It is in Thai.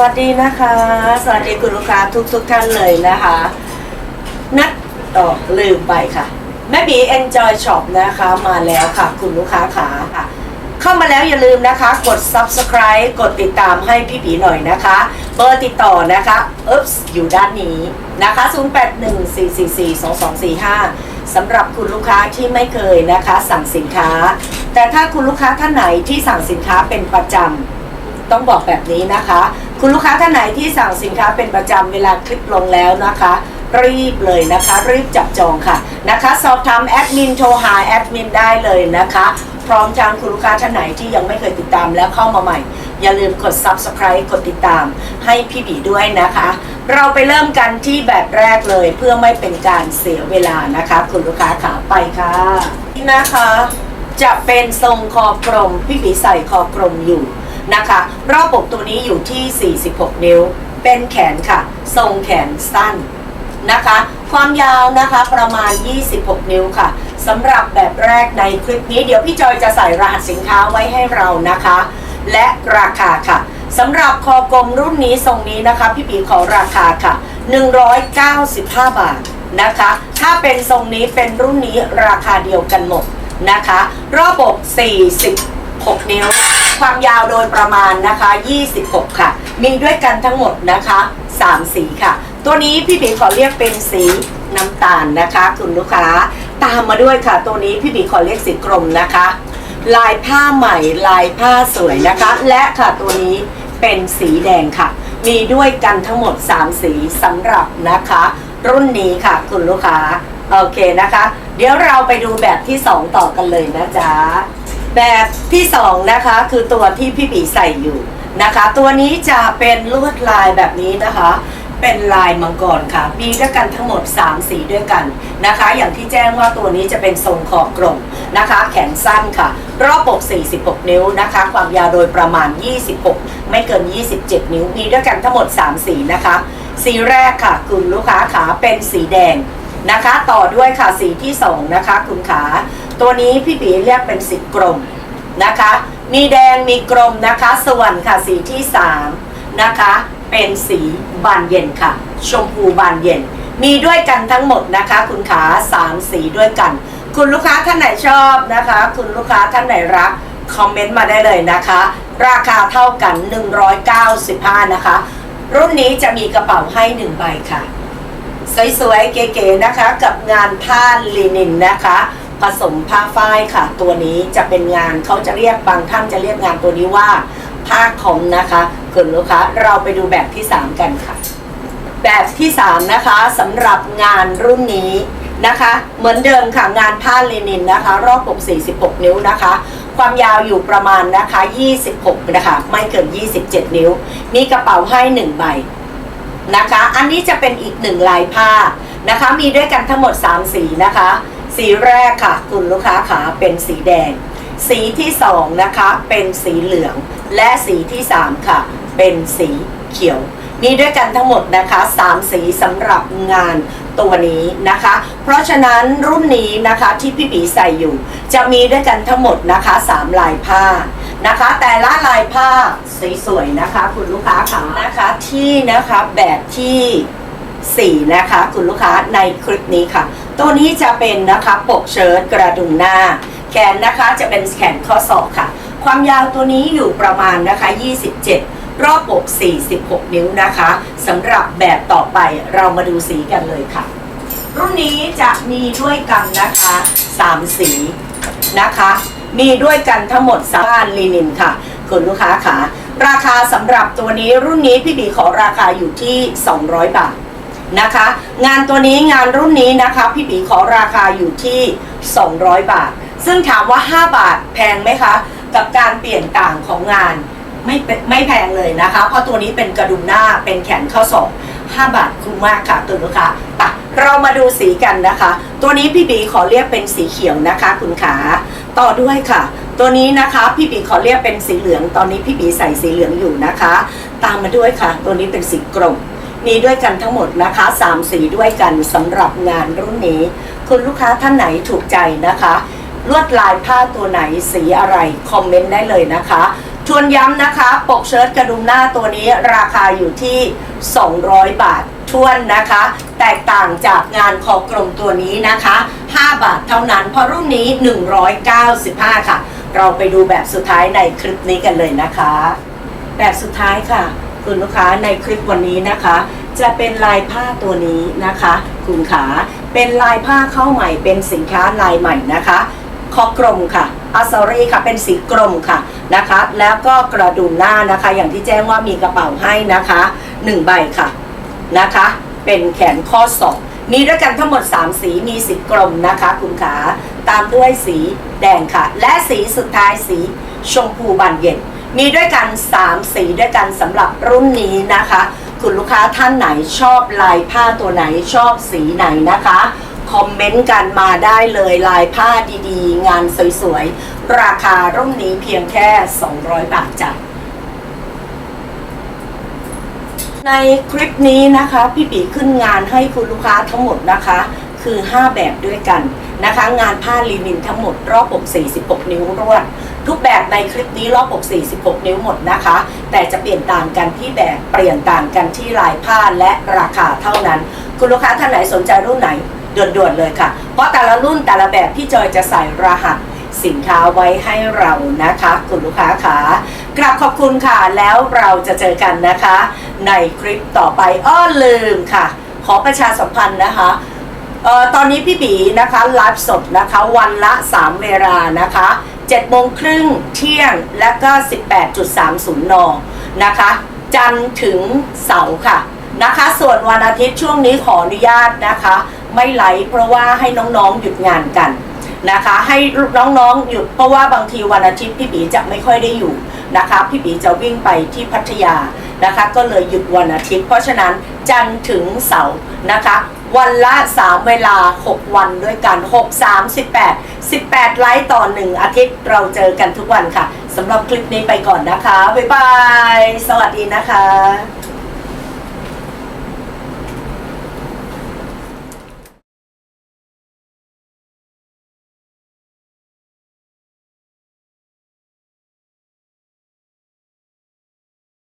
วัสดีนะคะ สวัสดีคุณลูกค้าทุกทุกๆท่านเลยนะคะ นัดอ๋อลืมไปค่ะ แม่บี Enjoy Shop นะคะมาแล้วค่ะ คุณลูกค้าขาค่ะ เข้ามาแล้วอย่าลืมนะคะ กด subscribe กดติดตามให้พี่บีหน่อยนะคะ เบอร์ติดต่อนะคะอึ๊บอยู่ด้านนี้นะคะ 0814442245สำหรับคุณลูกค้าที่ไม่เคยนะคะ สั่งสินค้า แต่ถ้าคุณลูกค้าท่านไหนที่สั่งสินค้าเป็นประจำ ต้องบอกแบบนี้นะคะ คุณลูกค้าท่านไหนที่สั่งสินค้าเป็นประจำเวลาคลิปลงแล้วนะคะ รีบเลยนะคะ รีบจับจองค่ะนะคะ สอบถามแอดมินโทรหาแอดมินได้เลยนะคะ พร้อมทางคุณลูกค้าท่านไหนที่ยังไม่เคยติดตามแล้วเข้ามาใหม่ อย่าลืมกด subscribe กดติดตามให้พี่บีด้วยนะคะ เราไปเริ่มกันที่แบบแรกเลยเพื่อไม่เป็นการเสียเวลานะคะ คุณลูกค้าขาไปค่ะนี่นะคะจะเป็นทรงคอกลมพี่บีใส่คอกลมอยู่ นะคะ รอบอกตัวนี้อยู่ที่ 46 นิ้ว เป็นแขนค่ะ ทรงแขนสั้นนะคะ ความยาวนะคะประมาณ 26 นิ้วค่ะสำหรับแบบแรกในคลิปนี้เดี๋ยวพี่จอยจะใส่รหัสสินค้าไว้ให้เรานะคะ และราคาค่ะสำหรับคอกลมรุ่นนี้ทรงนี้นะคะ พี่ปีขอราคาค่ะ 195 บาทนะคะ ถ้าเป็นทรงนี้เป็นรุ่นนี้ราคาเดียวกันหมดนะคะ รอบอก46 นิ้ว ความยาวโดยประมาณนะคะ 26 ค่ะ มีด้วยกันทั้งหมดนะคะ 3 สีค่ะ ตัวนี้พี่บีขอเรียกเป็นสีน้ำตาลนะคะ คุณลูกค้า ตามมาด้วยค่ะ ตัวนี้พี่บีขอเรียกสีกรมนะคะ ลายผ้าใหม่ลายผ้าสวยนะคะ และค่ะตัวนี้เป็นสีแดงค่ะ มีด้วยกันทั้งหมด 3 สีสำหรับนะคะ รุ่นนี้ค่ะ คุณลูกค้า โอเคนะคะ เดี๋ยวเราไปดูแบบที่ 2 ต่อกันเลยนะจ๊ะ แบบที่2นะคะคือตัวที่พี่บีใส่อยู่นะคะ ตัวนี้จะเป็นลวดลายแบบนี้นะคะ เป็นลายมังกรค่ะ มีด้วยกันทั้งหมด 3 สีด้วยกันนะคะ อย่างที่แจ้งว่าตัวนี้จะเป็นทรงคอบกลมนะคะ แขนสั้นค่ะ รอบอก 46 นิ้วนะคะ ความยาวโดยประมาณ 26 ไม่เกิน 27 นิ้ว มีด้วยกันทั้งหมด 3 สีนะคะ สีแรกค่ะ คุณลูกค้าขาเป็นสีแดงนะคะ ต่อด้วยค่ะสีที่ 2 นะคะ คุณขา ตัวนี้พี่ปีเรียกเป็นสีกรมนะคะ มีแดงมีกรมนะคะ ส่วนค่ะสีที่3นะคะ เป็นสีบานเย็นค่ะ ชมพูบานเย็น มีด้วยกันทั้งหมดนะคะ คุณขาสามสีด้วยกัน คุณลูกค้าท่านไหนชอบนะคะ คุณลูกค้าท่านไหนรักคอมเมนต์มาได้เลยนะคะ ราคาเท่ากัน 195 นะคะ รุ่นนี้จะมีกระเป๋าให้1ใบค่ะ สวยๆ เก๋ๆนะคะ กับงานผ้าลินินนะคะ ผสมผ้าฝ้ายค่ะ ตัวนี้จะเป็นงานเขาจะเรียกบางท่านจะเรียกงานตัวนี้ว่าผ้าคอมนะคะคุณลูกค้าเราไปดูแบบที่ 3 กันค่ะ แบบที่3นะคะสำหรับงานรุ่นนี้นะคะ เหมือนเดิมค่ะงานผ้าลินินนะคะ รอบปก46 นิ้วนะคะ ความยาวอยู่ประมาณนะคะ 26 นะคะ ไม่เกิน 27 นิ้ว มีกระเป๋าให้ 1 ใบนะคะ อันนี้จะเป็นอีกหนึ่งลายผ้านะคะ มีด้วยกันทั้งหมด 3 สีนะคะ สีแรกค่ะ คุณลูกค้าขาเป็นสีแดง สีที่2นะคะเป็นสีเหลือง และสีที่3ค่ะ เป็นสีเขียวมีด้วยกันทั้งหมดนะคะ3สีสำหรับงานตัวนี้นะคะ เพราะฉะนั้นรุ่นนี้นะคะที่พี่บีใส่อยู่ จะมีด้วยกันทั้งหมดนะคะ3ลายผ้านะคะ แต่ละลายผ้าสวยๆนะคะ คุณลูกค้าขานะคะที่นะคะแบบที่ 4 นะคะ คุณลูกค้าในคลิปนี้ค่ะ ตัวนี้จะเป็นนะคะปกเชิ้ตกระดุมหน้า แขนนะคะจะเป็นแขนข้อศอกค่ะ ความยาวตัวนี้อยู่ประมาณนะคะ 27 รอบอก 46 นิ้วนะคะสำหรับแบบต่อไปเรามาดูสีกันเลยค่ะ รุ่นนี้จะมีด้วยกันนะคะ 3 สีนะคะ มีด้วยกันทั้งหมดสามลินินค่ะคุณลูกค้าค่ะ ราคาสำหรับตัวนี้รุ่นนี้พี่บีขอราคาอยู่ที่ 200 บาท นะคะ งานตัวนี้งานรุ่นนี้นะคะ พี่บีขอราคาอยู่ที่ 200 บาท ซึ่งถามว่า 5 บาทแพงไหมคะ กับการเปลี่ยนต่างของงานไม่ไม่แพงเลยนะคะ เพราะตัวนี้เป็นกระดุมหน้าเป็นแขนข้อศอก5บาทคุ้มมากค่ะตัวลูกค้าปะเรามาดูสีกันนะคะ ตัวนี้พี่บีขอเรียกเป็นสีเขียวนะคะ คุณขาต่อด้วยค่ะ ตัวนี้นะคะพี่บีขอเรียกเป็นสีเหลือง ตอนนี้พี่บีใส่สีเหลืองอยู่นะคะ ตามมาด้วยค่ะ ตัวนี้เป็นสีกรม มีด้วยกันทั้งหมดนะคะ3สีด้วยกันสำหรับงานรุ่นนี้ คุณลูกค้าท่านไหนถูกใจนะคะ ลวดลายผ้าตัวไหนสีอะไร คอมเมนต์ได้เลยนะคะทวนย้ำนะคะ ปกเชิ้ตกระดุมหน้าตัวนี้ราคาอยู่ที่ 200 บาททวนนะคะ แตกต่างจากงานคอกลมตัวนี้นะคะ 5 บาทเท่านั้น เพราะรุ่นนี้ 195 ค่ะ เราไปดูแบบสุดท้ายในคลิปนี้กันเลยนะคะ แบบสุดท้ายค่ะ คุณลูกค้าในคลิปวันนี้นะคะ จะเป็นลายผ้าตัวนี้นะคะ คุณขาเป็นลายผ้าเข้าใหม่เป็นสินค้าลายใหม่นะคะคอกลมค่ะอัสรีค่ะเป็นสีกลมค่ะนะคะ แล้วก็กระดุมหน้านะคะ อย่างที่แจ้งว่ามีกระเป๋าให้นะคะ1ใบค่ะนะคะ เป็นแขนข้อศอกมีด้วยกันทั้งหมด 3 สีมีสีกลมนะคะ คุณขาตามด้วยสีแดงค่ะ และสีสุดท้ายสีชมพูบานเย็น มีด้วยกัน 3 สีด้วยกันสำหรับรุ่นนี้นะคะ คุณลูกค้าท่านไหนชอบลายผ้าตัวไหนชอบสีไหนนะคะ คอมเมนต์กันมาได้เลยลายผ้าดีๆ งานสวยๆ ราคารุ่นนี้เพียงแค่ 200 บาทจ้ะในคลิปนี้นะคะ พี่ปีขึ้นงานให้คุณลูกค้าทั้งหมดนะคะ คือ 5 แบบด้วยกันนะคะ งานผ้าลีนินทั้งหมดรอบอก46 นิ้วรวดทุกแบบในคลิปนี้รอบอก46 นิ้วหมดนะคะ แต่จะเปลี่ยนต่างกันที่แบบเปลี่ยนต่างกันที่ลายผ้าและราคาเท่านั้น คุณลูกค้าท่านไหนสนใจรุ่นไหนด่วนๆเลยค่ะ เพราะแต่ละรุ่นแต่ละแบบพี่จอยจะใส่รหัสสินค้าไว้ให้เรานะคะ คุณลูกค้าขากราบขอบคุณค่ะ แล้วเราจะเจอกันนะคะ ในคลิปต่อไปอ้อลืมค่ะ ขอประชาสัมพันธ์นะคะ เอ่อตอนนี้พี่บีนะคะไลฟ์สดนะคะวันละ 3 เวลานะคะ7โมงครึ่งเที่ยงและก็ 18.30 น นะคะ จันทร์ถึงเสาร์ค่ะนะคะ ส่วนวันอาทิตย์ช่วงนี้ขออนุญาตนะคะ ไม่ไลฟ์เพราะว่าให้น้องๆหยุดงานกันนะคะ ให้น้องๆหยุดเพราะว่าบางทีวันอาทิตย์พี่บีจะไม่ค่อยได้อยู่นะคะ พี่บีจะวิ่งไปที่พัทยานะคะ ก็เลยหยุดวันอาทิตย์ เพราะฉะนั้นจันทร์ถึงเสาร์ นะคะ วันละ 3 เวลา 6 วันด้วยกัน 6 3 18 18 ไลฟ์ต่อ 1 อาทิตย์เราเจอกันทุกวันค่ะสำหรับคลิปนี้ไปก่อนนะคะ บ๊ายบาย สวัสดีนะคะ